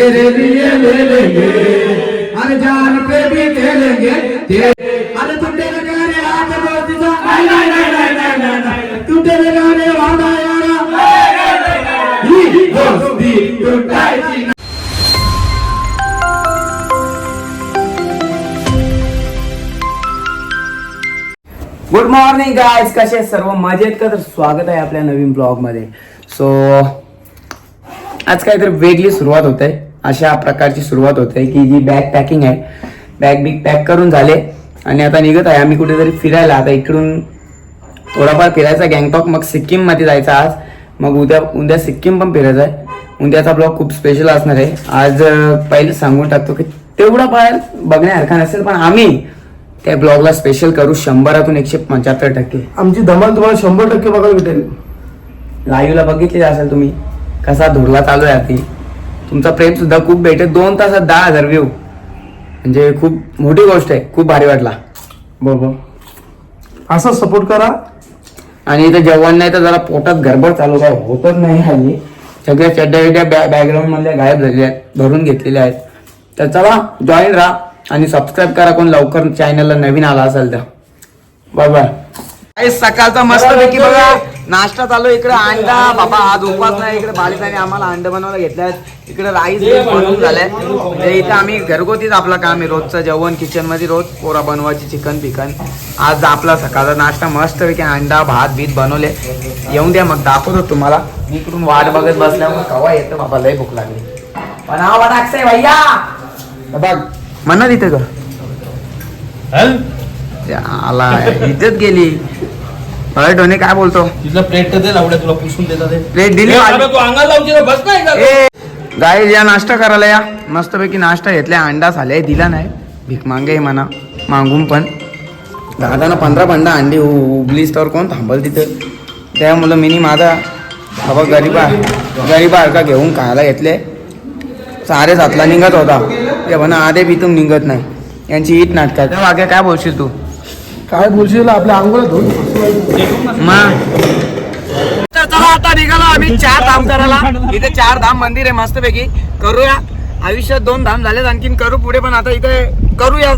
तेरे लिए ले लेंगे अरे जान पे भी दे लेंगे तेरे अरे तुम तेरे गाने आप दोस्ती नहीं नहीं नहीं नहीं नहीं नहीं नहीं तुम तेरे गाने वादा यारा ही दोस्ती नाही. गुड मॉर्निंग गायज कसे आहेत सर्व मजेत का तर स्वागत आहे आपल्या नवीन ब्लॉगमध्ये सो आज काहीतरी वेगळी सुरुवात होत आहे अशा प्रकारची सुरुवात होत की जी बॅग पॅकिंग आहे. बॅग बिग पॅक करून झाले आणि आता निघत आहे. आम्ही कुठेतरी फिरायला. आता इकडून थोडाफार फिरायचा गँगटॉक मग सिक्कीममध्ये जायचं आज. मग उद्या उद्या सिक्कीम पण फिरायचं आहे. उद्याचा ब्लॉग खूप स्पेशल असणार आहे. आज पहिलं सांगून टाकतो की तेवढा बाहेर बघण्यासारखा नसेल पण आम्ही त्या ब्लॉगला स्पेशल करू. शंभरातून एकशे पंच्याहत्तर टक्के. आमची धमाल तुम्हाला शंभर टक्के बघायला भेटेल. लाईव्हला बघितली असेल तुम्ही. कसा धुरला चालू आहे आधी तुमचा प्रेम सुद्धा खूप भेटे दोन तासात दहा हजार व्ह्यू म्हणजे खूप मोठी गोष्ट आहे खूप भारी वाटला. बरोबर. असा सपोर्ट करा. आणि इथं जेवण नाही तर जरा पोटात गडबड चालू काय होतच नाही हल्ली सगळ्या चड्ड्या बिड्या बॅकग्राऊंड मधल्या गायब झालेल्या आहेत भरून घेतलेल्या आहेत. तर चला जॉईन राहा आणि सबस्क्राईब करा कोण लवकर चॅनलला नवीन आला असेल तर. बाय बाय सकाळचा मस्त पैकी बघा. नाश्ता चालू. इकडे अंडा बाबा आज उपास नाही. इकडे बालिकाने आम्हाला अंड बनवायला घेतलाय इकडे राईस बनवून झालाय. म्हणजे इथे आम्ही घरगुतीच आपलं काम आहे रोजचं. जेवण किचनमध्ये रोज पोरा बनवायची चिकन पिकन आज आपला सकाळचा नाश्ता मस्त पैकी अंडा भात बीत बनवले. येऊन द्या मग दाखवतो तुम्हाला. मी इकडून वाट बघत बसल्यावर कवा येतं बाबा लय भूक लागली. पण हा भैया! बघ म्हणा तिथे का आला इज्जत गेली. अरे डोने काय बोलतो? तिला प्लेट दे लावड्या तुला पुसून देतात प्लेट दिली तू अंगाला लावची ना बस नाही का गाई या नाश्ता करायला या. मस्तपैकी नाश्ता घेतलाय अंडा झालाय दिला नाही. भीक मागे म्हणा मागून पण. दादानं पंधरा पंधरा अंडी उ- उबलीस तर कोण थांबल तिथं. त्यामुळं मिनी माझा बाबा गरीबा गरीबारका घेऊन खायला घेतले. सारे सातला निघत होता. ते म्हणा आधे बितून निघत नाही. यांची हीट नाटकात. त्या वाग्या काय बोलशील तू? काय बोलशील आपल्या अंघोळ धुवून तर चला आता निघालो आम्ही चार धाम करायला. इथे चार धाम मंदिर आहे मस्तपैकी. करूया. आयुष्यात दोन धाम झालेत आणखीन करू पुढे पण आता इथे करूया.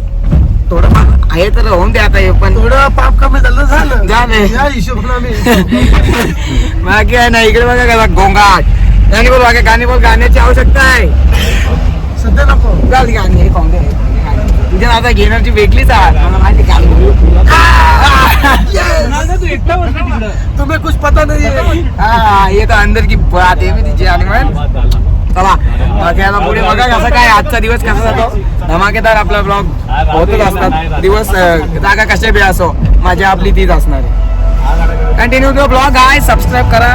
थोडं आहे तर होऊन द्या आता हे पण थोडं पाप कमी झालं झालं. झाले. बाकी आहे ना इकडे बघा कसा गोंगाट. गाणी बोल बाकी गाणी बोल गाण्याची आवश्यकता आहे. सध्या नको. चाल गाणी तुझ्या आता घेण्याची वेगळीच आहे मला माहिती गाणी तुम्ही कुछ पता नाही. हा ये तर अंदर की बात आहे मी तिची चला बाकी आता पुढे बघा कसं काय आजचा दिवस कसा जातो. धमाकेदार आपला ब्लॉग होतच असतात. दिवस जागा कशा बी असो मजा आपली तीच असणार आहे. कंटिन्यू टू ब्लॉग आहे सबस्क्राईब करा.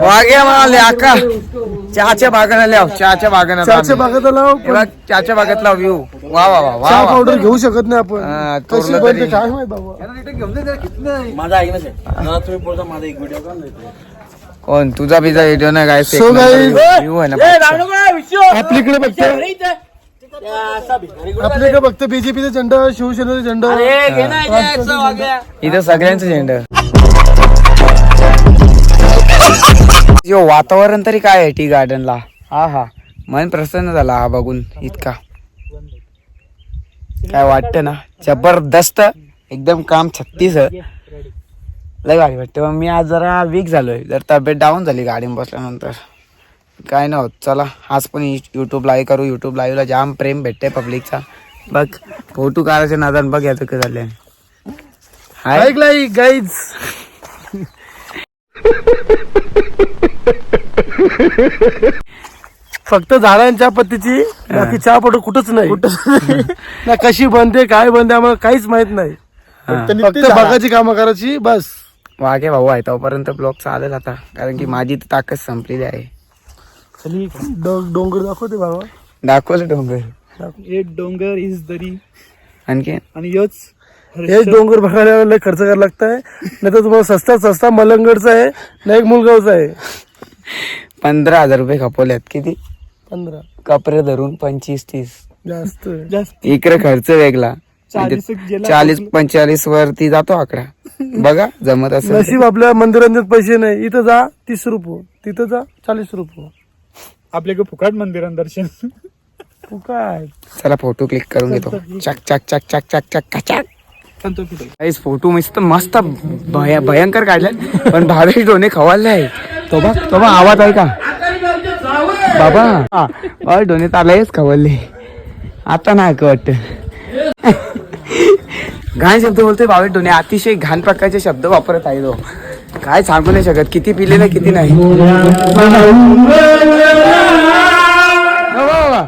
वागे म्हणाले अक्का. चहाच्या बागानं लिहाव चहाच्या बागानं चहाच्या बागेत लाव चहाच्या बागेतला व्ह्यू वा वा वा वा चहा वा. पावडर घेऊ शकत नाही हा, आपण कशी बनते तरी. काय माहीत बाबा. माझा ऐक ना तुम्ही बोलता माझा एक व्हिडिओ कोण? तुझा बिजा व्हिडिओ नाही काय So guys- ना आपल्याकडे बघतो. आपल्याकडे बघतो बीजेपीचा झेंडा शिवसेनेचा झेंडा. इथं सगळ्यांचं झेंड. जो वातावरण तरी काय आहे टी गार्डनला? हा हा. मन प्रसन्न झाला हा बघून इतका. काय वाटतं ना? जबरदस्त. एकदम काम छत्तीस. लय भारी वाटते. मग मी आज जरा वीक झालोय. जर तब्येत डाऊन झाली गाडी बसल्यानंतर. काय नाही होत चला. आज पण युट्यूब लाईव्ह करू. युट्यूब लाईव्हला जाम प्रेम भेटते पब्लिकचा बघ फोटो काढायचे नादान बघ याचं काय झालंय. हाय. ऐक लाईक गाईज फक्त झाडांच्या पत्तीची बाकी चहा पडू कुठंच नाही. ना कशी बनते काय बनते आम्हाला काहीच माहीत नाही. फक्त बागाची कामं करायची बस. वाघे भाऊ आहे तोपर्यंत ब्लॉग चालेल आता. कारण की माझी तर ताकद संपलेली आहे. डोंगर दाखवते बाबा दाखवलं डोंगर. एक डोंगर इज दरी आणखी आणि योच. हेच डोंगर बघायला लय खर्च करायला लागताय. नाही तर तुम्हाला सस्ता सस्ता मलंगडचा आहे ना एक मुलगावचा आहे. पंधरा हजार रुपये खपवल्यात. किती? पंधरा. कपडे धरून पंचवीस तीस. जास्त इकडे खर्च वेगळा. चाळीस पंचेचाळीस वरती जातो आकडा. बघा जमत असेल. नशीब आपल्या मंदिरांच्यात पैसे नाही. इथं जा तीस रुपये. तिथं जा चाळीस रुपये. आपल्याकडे फुकाट मंदिरात दर्शन. तू काय चला फोटो क्लिक करून घेतो. चक चक चक चक चक चक चक. फोटो मस्त मस्त भया- भयंकर काढलाय पण भावेश डोने खवाललाय तो बघ तो बघ आवाज आहे का? बाबा. हा, भावेश डोने चालायच खवलले आता नाही वाटत. घाण शब्द बोलतोय भावेश डोने. अतिशय घाण प्रकारचे शब्द वापरत आहे तो. काय सांगू नाही शकत. किती पिलेलं किती नाही. हो, बाबा.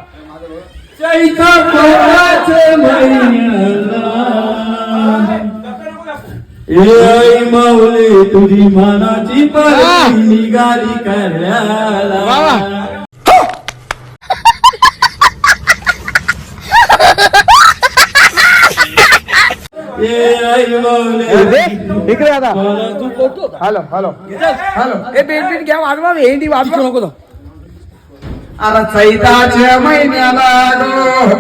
माऊली तुझी मनाची पालखी निघाली करण्याला बाबा ए आई माऊली दे, इकडे आता हॅलो हॅलो हॅलो ए बेट बीट घ्या वाजवा भेंडी वाजवा नको अरे चैताच्या महिन्याला रो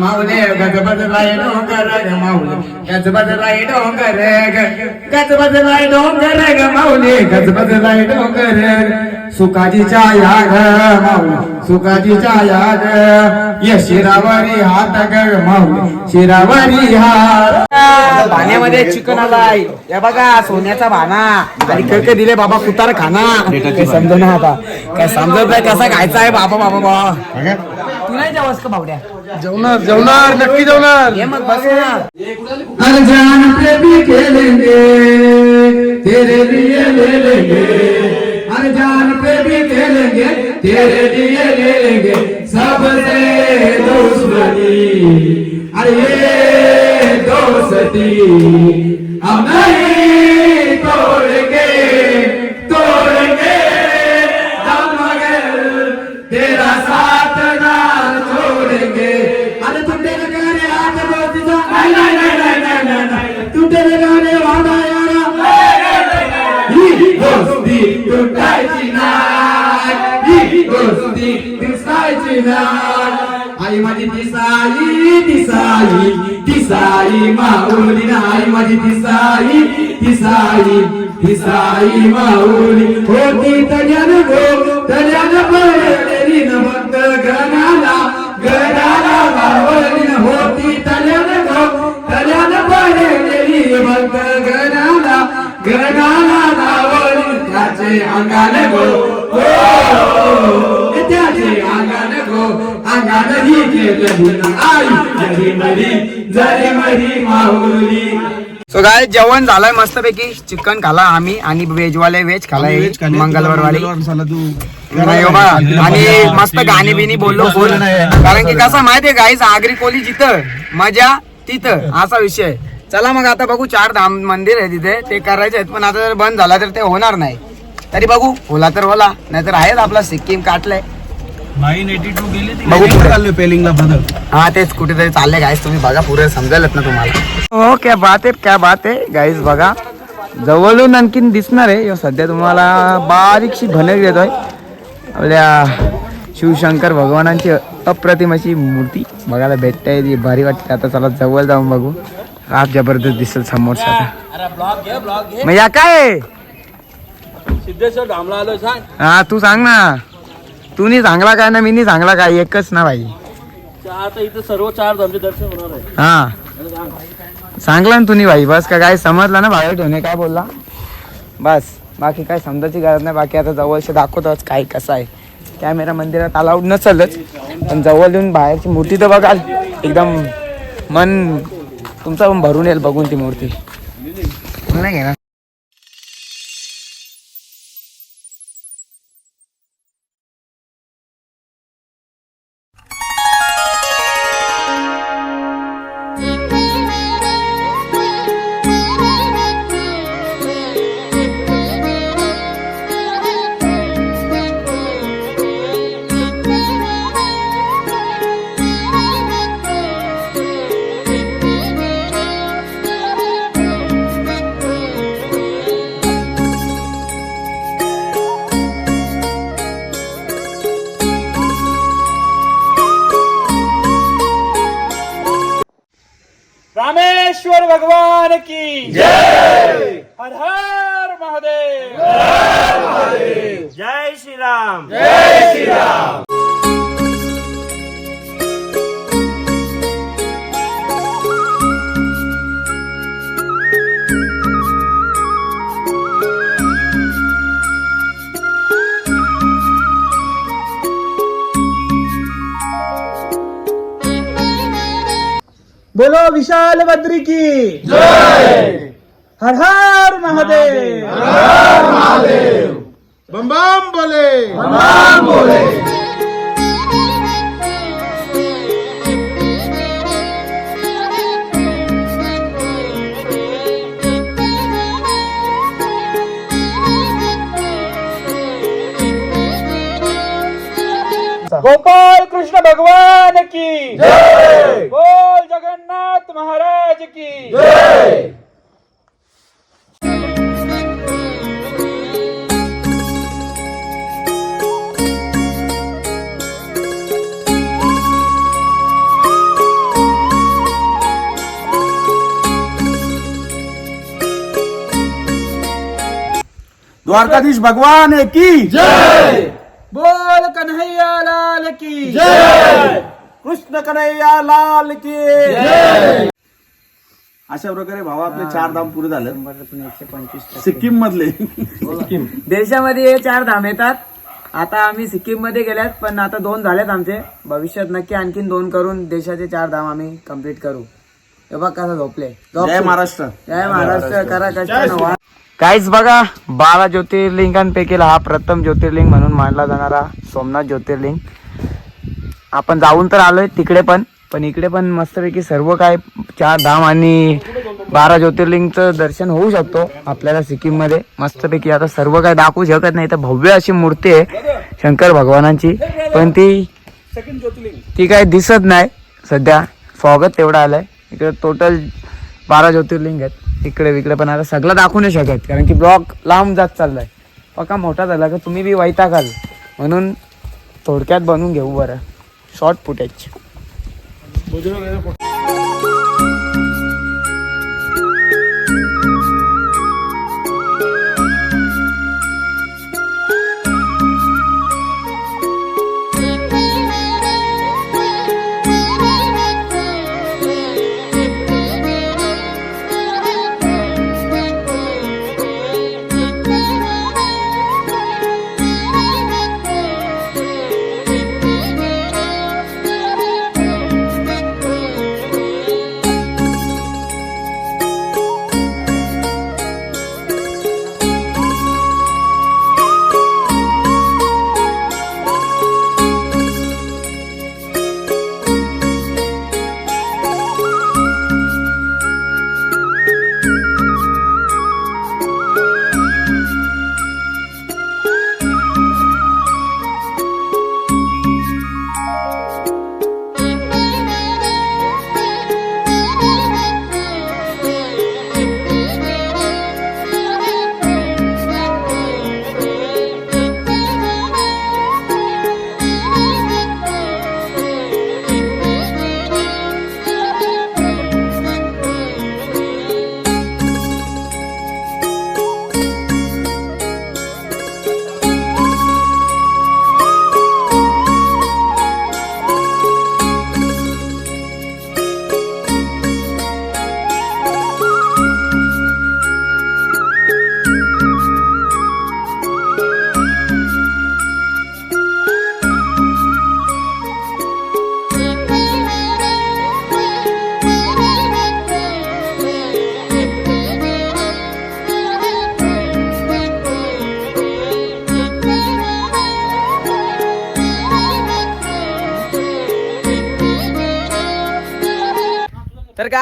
माऊले गजबज राय डोंगर ग माऊले गजबज राय डोंगर ग गजबज राय डोंगर ग माऊले गजबज राय डोंगर सुखाजीच्या या ग माऊले सुखाजीच्या या ग ये शिरावरी हात ग माऊले शिरावरी हात. भाण्यामध्ये चिकन आलाय. या बघा सोन्याचा भाना. आणि कळके दिले बाबा कुतार खाना समज ना आता. काय समजत नाही कसा खायचा आहे बाबा बाबा बाबा. नाही जेवस का बावड्या जेवणार जेवणार नक्की जेवणार. ये मग बस अनजान पे भी खेलेंगे तेरे लिए ले लेंगे. अनजान पे भी खेलेंगे तेरे लिए ले लेंगे. सबसे दुश्मनी अरे ये दोस्ती हम नहीं तोड़ेंगे. तुटायची नाही ही दोस्ती दिसायची आई माझी दिसाई दिसाई दिसाई माऊली आई माझी दिसाई दिसाई दिसाई माऊली. होती गो गणाला अंगाने गो त्याचे अंगाने गो. अंगाने ही केलं आई जरी मरी जरी मरी माऊली सो गाय जेवण झालंय मस्त पैकी चिकन खाला आम्ही आणि व्हेजवाले व्हेज खालाय मंगळवार वाले. आणि मस्त गाणी बिनी बोललो बोल. कारण की कसं माहितीये गाईच आगरी कोली जिथं मजा तिथं. असा विषय. चला मग आता बघू चार धाम मंदिर आहे तिथे. ते करायचे आहेत पण आता जर बंद झाला तर ते होणार नाही. तरी बघू. होला तर होला नाहीतर आहेच आपला सिक्कीम काटलंय. नाईन एटी टू गेली बघू. चाललोय पेलिंगला बदल. हा तेच कुठेतरी चालले गाईस तुम्ही बघा पुरे समजेलच ना तुम्हाला. हो क्या बात आहे क्या बात आहे गाईस बघा. जवळून आणखीन दिसणार आहे. सध्या तुम्हाला बारीकशी भनक देतोय. आपल्या शिवशंकर भगवानांची अप्रतिम अशी मूर्ती. बघायला भेटते ती भारी वाटते. आता चला जवळ जाऊन बघू. रात जबरदस्त दिसेल घे. मग या काय? सिद्धेश्वर धामला आलोय सांग. हा तू सांग ना. तू नाही सांगला काय ना मी नाही सांगला काय एकच ना भाई आता इथं सर्व चार दर्शन होणार आहे. हा. सांगला ना तुम्ही भाई बस का काय समजला ना बाहेर ठेवणे काय बोलला? बस बाकी काय समजायची गरज नाही बाकी आता जवळचे दाखवतोच काय कसं आहे. कॅमेरा मंदिरात अलाउड नसलच पण जवळ येऊन बाहेरची मूर्ती तर बघाल. एकदम मन तुमचं पण भरून येईल बघून ती मूर्ती. नाही घेणार. सिद्धेश्वर भगवान की। जय! हर हर महादेव। जय श्री राम बोलो विशाल बद्री की जय हर हर महादेव। बम बम बोले। गोपाल कृष्ण भगवान की. जय! बोल जगन्नाथ महाराज की. जय! द्वारकाधीश भगवान की. बोल कन्हैया लाल की। कृष्ण कन्हैया लाल की। अशा प्रकारे भावा आपले चार धाम पुरे झालं. सिक्कीम मधले. देशामध्ये हे चार धाम येतात. आता आम्ही सिक्कीममध्ये गेल्यात पण आता दोन झालेत आमचे. भविष्यात नक्की आणखीन दोन करून देशाचे चार धाम आम्ही कंप्लीट करू. हे बघ कसं झोपले. जय महाराष्ट्र. जय महाराष्ट्र. करा कष्ट काहीच बघा बारा ज्योतिर्लिंगांपैकी हा प्रथम ज्योतिर्लिंग म्हणून मानला जाणारा सोमनाथ ज्योतिर्लिंग. आपण जाऊन तर आलोय तिकडे पण पण इकडे पण मस्तपैकी सर्व काय चार धाम आणि बारा ज्योतिर्लिंगचं दर्शन होऊ शकतो आपल्याला सिक्कीममध्ये. मस्तपैकी आता सर्व काय दाखवू शकत नाही तर भव्य अशी मूर्ती आहे शंकर भगवानांची. पण ती ती काय दिसत नाही. सध्या स्वागत तेवढा आलाय. इकडे टोटल बारा ज्योतिर्लिंग आहेत. इकडे विकडे पण आता सगळं दाखवू नाही शकत कारण की ब्लॉक लांब जात चाललाय. पक्का मोठा झाला का तुम्ही बी वैतागाल. म्हणून थोडक्यात बनवून घेऊ बरं. शॉर्ट फुटेज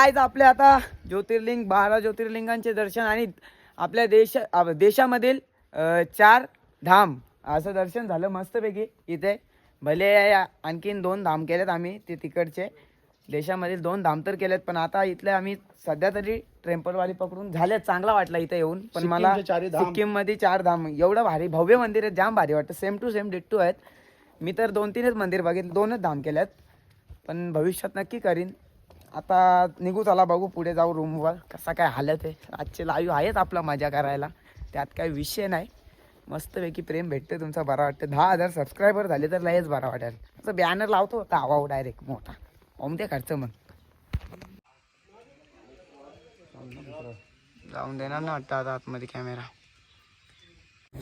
काय आपले आता ज्योतिर्लिंग बारा ज्योतिर्लिंगांचे दर्शन आणि आपल्या देश देशामधील चार धाम असं दर्शन झालं मस्तपैकी इथे. भले आणखीन दोन धाम केलेत आम्ही ते तिकडचे. देशामधील दोन धाम तर केलेत पण आता इथले आम्ही सध्या तरी ट्रेम्पलवाली पकडून झाले चांगला वाटला इथे येऊन पण मला सिक्कीममध्ये चार धाम. एवढं भारी भव्य मंदिर आहे जाम भारी वाटतं. सेम टू सेम डिट्टू आहेत. मी तर दोन तीनच मंदिर बघितले दोनच धाम केल्यात. पण भविष्यात नक्की करीन. आता निघू चला बघू पुढे जाऊ रूमवर कसा काय हालत आहे. आजचे लाईव्ह आहेत आपला मजा करायला. त्यात काही विषय नाही. मस्तपैकी प्रेम भेटते तुमचा बरा वाटतं दहा हजार सबस्क्रायबर झाले तर लयच बरा वाटेल. असं बॅनर लावतो आवाव डायरेक्ट मोठा. ओम ते खर्च मग. जाऊन देणार ना वाटतं आता आतमध्ये कॅमेरा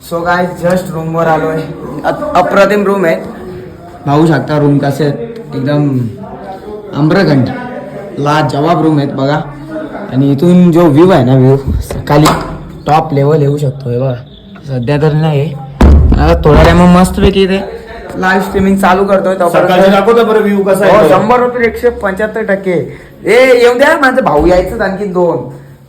सो गाय जस्ट रूमवर आलो आहे अप्रतिम रूम आहे. पाहू शकता रूम कसे आहेत. एकदम आम्रखंड. ला जवाब रूम आहेत बघा. आणि इथून जो व्ह्यू आहे ना व्ह्यू खाली टॉप लेवल येऊ शकतो हे बघा. सध्या तर नाही. थोड्या टाइम मस्तपैकी इथे लाईव्ह स्ट्रीमिंग चालू करतोय व्ह्यू कसा हो शंभर रुपये एकशे पंच्याहत्तर टक्के. ए येऊ द्या माझं भाऊ यायचं आणखी दोन.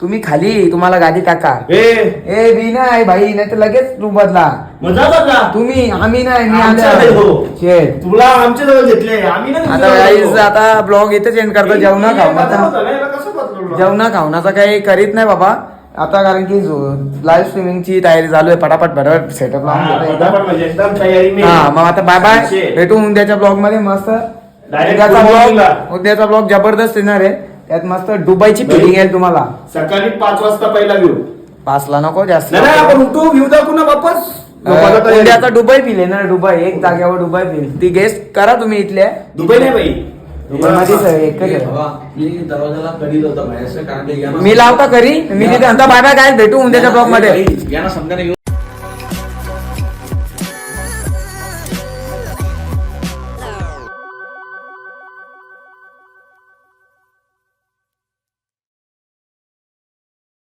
तुम्ही खाली तुम्हाला गादी टाका ए. बी नाही भाई नाही तर लगेच तू बदला मजा बघा तुम्ही आम्ही नाही मी आमच्या नाही आलो हो. शेट तुला आमच्या जवळ घेतले आम्ही आता guys, आता ब्लॉग इथेच एंड करतो. जेवणा खावणाचा जेवणा खावणाचा काही करीत नाही बाबा. आता कारण की लाईव्ह स्ट्रीमिंगची तयारी चालू आहे. पटापट पटापट सेटअप म्हणजे एकदम तयारी हा मग आता बाय बाय. भेटू उद्याच्या ब्लॉगमध्ये. मस्त. Direct उद्याचा good morning ला. ब्लॉग उद्याचा ब्लॉग जबरदस्त येणार आहे. त्यात मस्त दुबईची फिलिंग येईल तुम्हाला. सकाळी पाच वाजता पहिला व्ह्यू पाचला नको जास्त नाही आपण उठू व्ह्यू दाखवू ना वापस. उद्याचा दुबई फिल आहे ना दुबई एक जागेवर दुबई फिल ती गेस्ट करा तुम्ही इथल्या. दुबई नाही बाई. मी लावता करी मी तिथे आता बाय बाय काय भेटू उद्याच्या ब्लॉगमध्ये.